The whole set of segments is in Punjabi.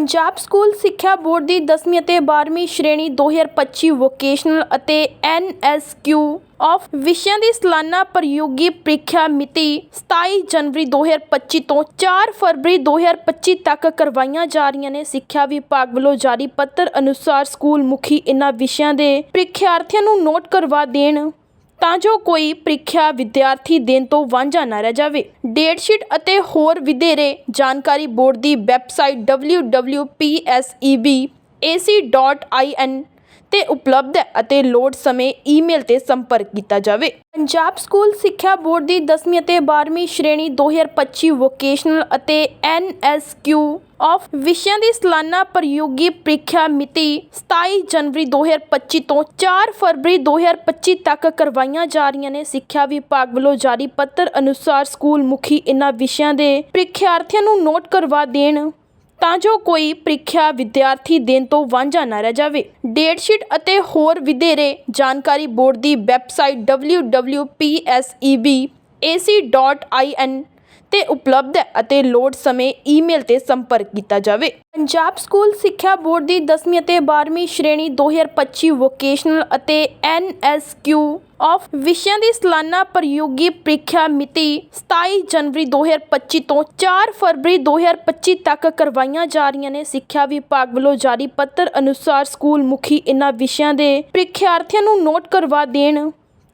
ਪੰਜਾਬ ਸਕੂਲ ਸਿੱਖਿਆ ਬੋਰਡ ਦੀ 10ਵੀਂ ਅਤੇ 12ਵੀਂ ਸ਼੍ਰੇਣੀ 2025 ਵੋਕੇਸ਼ਨਲ ਅਤੇ ਐਨਐਸਕਿਊ ਆਫ ਵਿਸ਼ਿਆਂ ਦੀ ਸਾਲਾਨਾ ਪ੍ਰਯੋਗੀ ਪ੍ਰੀਖਿਆ ਮਿਤੀ 27 ਜਨਵਰੀ 2025 ਤੋਂ 4 ਫਰਵਰੀ 2025 ਤੱਕ ਕਰਵਾਈਆਂ ਜਾ ਰਹੀਆਂ ਨੇ। ਸਿੱਖਿਆ ਵਿਭਾਗ ਵੱਲੋਂ ਜਾਰੀ ਪੱਤਰ ਅਨੁਸਾਰ ਸਕੂਲ ਮੁਖੀ ਇਨ੍ਹਾਂ ਵਿਸ਼ਿਆਂ ਦੇ ਪ੍ਰੀਖਿਆਰਥੀਆਂ ਨੂੰ ਨੋਟ ਕਰਵਾ ਦੇਣ ਤਾਂ ਜੋ ਕੋਈ ਪ੍ਰੀਖਿਆ ਵਿਦਿਆਰਥੀ ਦੇਣ ਤੋਂ ਵਾਂਝਾ ਨਾ ਰਹਿ ਜਾਵੇ। ਡੇਟ ਸ਼ੀਟ ਅਤੇ ਹੋਰ ਵਧੇਰੇ ਜਾਣਕਾਰੀ ਬੋਰਡ ਦੀ ਵੈਬਸਾਈਟ www.pseb.ac.in ਤੇ ਉਪਲਬਧ ਹੈ ਅਤੇ ਲੋੜ ਸਮੇਂ ਈਮੇਲ ਤੇ ਸੰਪਰਕ ਕੀਤਾ ਜਾਵੇ। ਪੰਜਾਬ ਸਕੂਲ ਸਿੱਖਿਆ ਬੋਰਡ ਦੀ 10ਵੀਂ ਅਤੇ 12ਵੀਂ ਸ਼੍ਰੇਣੀ 2025 ਵੋਕੇਸ਼ਨਲ ਅਤੇ ਐਨਐਸਕਿਊ ਆਫ ਵਿਸ਼ਿਆਂ ਦੀ ਸਾਲਾਨਾ ਪ੍ਰਯੋਗੀ ਪ੍ਰੀਖਿਆ ਮਿਤੀ 27 ਜਨਵਰੀ 2025 ਤੋਂ 4 ਫਰਵਰੀ 2025 ਤੱਕ ਕਰਵਾਈਆਂ ਜਾ ਰਹੀਆਂ ਨੇ। ਸਿੱਖਿਆ ਵਿਭਾਗ ਵੱਲੋਂ ਜਾਰੀ ਪੱਤਰ ਅਨੁਸਾਰ ਸਕੂਲ ਮੁਖੀ ਇਨ੍ਹਾਂ ਵਿਸ਼ਿਆਂ ਦੇ ਪ੍ਰੀਖਿਆਰਥੀਆਂ ਨੂੰ ਨੋਟ ਕਰਵਾ ਦੇਣ ਤਾਂ ਜੋ ਕੋਈ ਪ੍ਰੀਖਿਆ ਵਿਦਿਆਰਥੀ ਦੇਣ ਤੋਂ ਵਾਂਝਾ ਨਾ ਰਹਿ ਜਾਵੇ। ਡੇਟ ਸ਼ੀਟ ਅਤੇ ਹੋਰ ਵਧੇਰੇ ਜਾਣਕਾਰੀ ਬੋਰਡ ਦੀ ਵੈਬਸਾਈਟ www.pseb.ac.in ਤੇ ਉਪਲਬਧ ਹੈ ਅਤੇ ਲੋੜ ਸਮੇਂ ਈਮੇਲ ਤੇ ਸੰਪਰਕ ਕੀਤਾ ਜਾਵੇ। ਪੰਜਾਬ ਸਕੂਲ ਸਿੱਖਿਆ ਬੋਰਡ ਦੀ 10ਵੀਂ ਅਤੇ 12ਵੀਂ ਸ਼੍ਰੇਣੀ 2025 ਵੋਕੇਸ਼ਨਲ ਅਤੇ ਐਨਐਸਕਿਊ ਆਫ ਵਿਸ਼ਿਆਂ ਦੀ ਸਾਲਾਨਾ ਪ੍ਰਯੋਗੀ ਪ੍ਰੀਖਿਆ ਮਿਤੀ 27 ਜਨਵਰੀ 2025 ਤੋਂ 4 ਫਰਵਰੀ 2025 ਤੱਕ ਕਰਵਾਈਆਂ ਜਾ ਰਹੀਆਂ ਨੇ। ਸਿੱਖਿਆ ਵਿਭਾਗ ਵੱਲੋਂ ਜਾਰੀ ਪੱਤਰ ਅਨੁਸਾਰ ਸਕੂਲ ਮੁਖੀ ਇਨ੍ਹਾਂ ਵਿਸ਼ਿਆਂ ਦੇ ਪ੍ਰੀਖਿਆਰਥੀਆਂ ਨੂੰ ਨੋਟ ਕਰਵਾ ਦੇਣ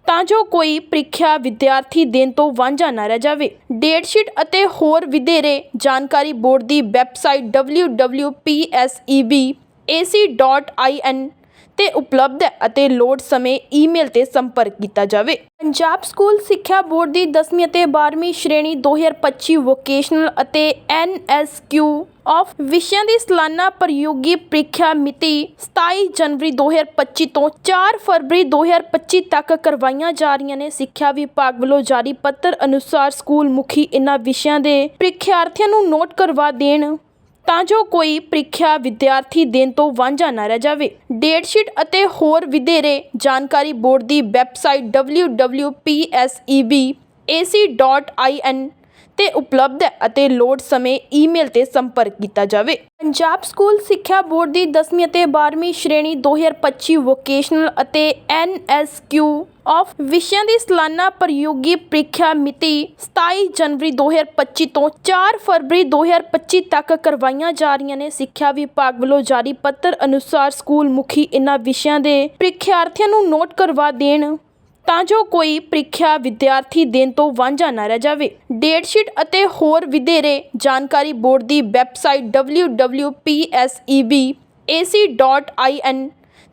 ਤਾਂ ਜੋ ਕੋਈ ਪ੍ਰੀਖਿਆ ਵਿਦਿਆਰਥੀ ਦੇਣ ਤੋਂ ਵਾਂਝਾ ਨਾ ਰਹਿ ਜਾਵੇ। ਡੇਟ ਸ਼ੀਟ ਅਤੇ ਹੋਰ ਵਧੇਰੇ ਜਾਣਕਾਰੀ ਬੋਰਡ ਦੀ ਵੈਬਸਾਈਟ www.pseb.ac.in ਤੇ ਉਪਲਬਧ ਹੈ ਅਤੇ ਲੋੜ ਸਮੇਂ ਈਮੇਲ ਤੇ ਸੰਪਰਕ ਕੀਤਾ ਜਾਵੇ। ਪੰਜਾਬ ਸਕੂਲ ਸਿੱਖਿਆ ਬੋਰਡ ਦੀ 10ਵੀਂ ਅਤੇ 12ਵੀਂ ਸ਼੍ਰੇਣੀ 2025 ਵੋਕੇਸ਼ਨਲ ਅਤੇ ਐਨਐਸਕਿਊ ਆਫ ਵਿਸ਼ਿਆਂ ਦੀ ਸਾਲਾਨਾ ਪ੍ਰਯੋਗੀ ਪ੍ਰੀਖਿਆ ਮਿਤੀ 27 ਜਨਵਰੀ 2025 ਤੋਂ 4 ਫਰਵਰੀ 2025 ਤੱਕ ਕਰਵਾਈਆਂ ਜਾ ਰਹੀਆਂ ਨੇ। ਸਿੱਖਿਆ ਵਿਭਾਗ ਵੱਲੋਂ ਜਾਰੀ ਪੱਤਰ ਅਨੁਸਾਰ ਸਕੂਲ ਮੁਖੀ ਇਨ੍ਹਾਂ ਵਿਸ਼ਿਆਂ ਦੇ ਪ੍ਰੀਖਿਆਰਥੀਆਂ ਨੂੰ ਨੋਟ ਕਰਵਾ ਦੇਣ ਤਾਂ ਜੋ ਕੋਈ ਪ੍ਰੀਖਿਆ ਵਿਦਿਆਰਥੀ ਦੇਣ ਤੋਂ ਵਾਂਝਾ ਨਾ ਰਹਿ ਜਾਵੇ। ਡੇਟ ਸ਼ੀਟ ਅਤੇ ਹੋਰ ਵਧੇਰੇ ਜਾਣਕਾਰੀ ਬੋਰਡ ਦੀ ਵੈਬਸਾਈਟ www.pseb.ac.in ਤੇ ਉਪਲਬਧ ਹੈ ਅਤੇ ਲੋੜ ਸਮੇਂ ਈਮੇਲ ਤੇ ਸੰਪਰਕ ਕੀਤਾ ਜਾਵੇ। ਪੰਜਾਬ ਸਕੂਲ ਸਿੱਖਿਆ ਬੋਰਡ ਦੀ 10ਵੀਂ ਅਤੇ 12ਵੀਂ ਸ਼੍ਰੇਣੀ 2025 ਵੋਕੇਸ਼ਨਲ ਅਤੇ ਐਨਐਸਕਿਊ ਆਫ ਵਿਸ਼ਿਆਂ ਦੀ ਸਾਲਾਨਾ ਪ੍ਰਯੋਗੀ ਪ੍ਰੀਖਿਆ ਮਿਤੀ 27 ਜਨਵਰੀ 2025 ਤੋਂ 4 ਫਰਵਰੀ 2025 ਤੱਕ ਕਰਵਾਈਆਂ ਜਾ ਰਹੀਆਂ ਨੇ। ਸਿੱਖਿਆ ਵਿਭਾਗ ਵੱਲੋਂ ਜਾਰੀ ਪੱਤਰ ਅਨੁਸਾਰ ਸਕੂਲ ਮੁਖੀ ਇਨ੍ਹਾਂ ਵਿਸ਼ਿਆਂ ਦੇ ਪ੍ਰੀਖਿਆਰਥੀਆਂ ਨੂੰ ਨੋਟ ਕਰਵਾ ਦੇਣ ਤਾਂ ਜੋ ਕੋਈ ਪ੍ਰੀਖਿਆ ਵਿਦਿਆਰਥੀ ਦੇਣ ਤੋਂ ਵਾਂਝਾ ਨਾ ਰਹਿ ਜਾਵੇ। ਡੇਟ ਸ਼ੀਟ ਅਤੇ ਹੋਰ ਵਧੇਰੇ ਜਾਣਕਾਰੀ ਬੋਰਡ ਦੀ ਵੈਬਸਾਈਟ www.pseb.ac.in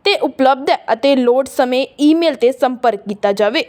ਤੇ ਉਪਲਬਧ ਹੈ ਅਤੇ ਲੋੜ ਸਮੇਂ ਈਮੇਲ ਤੇ ਸੰਪਰਕ ਕੀਤਾ ਜਾਵੇ।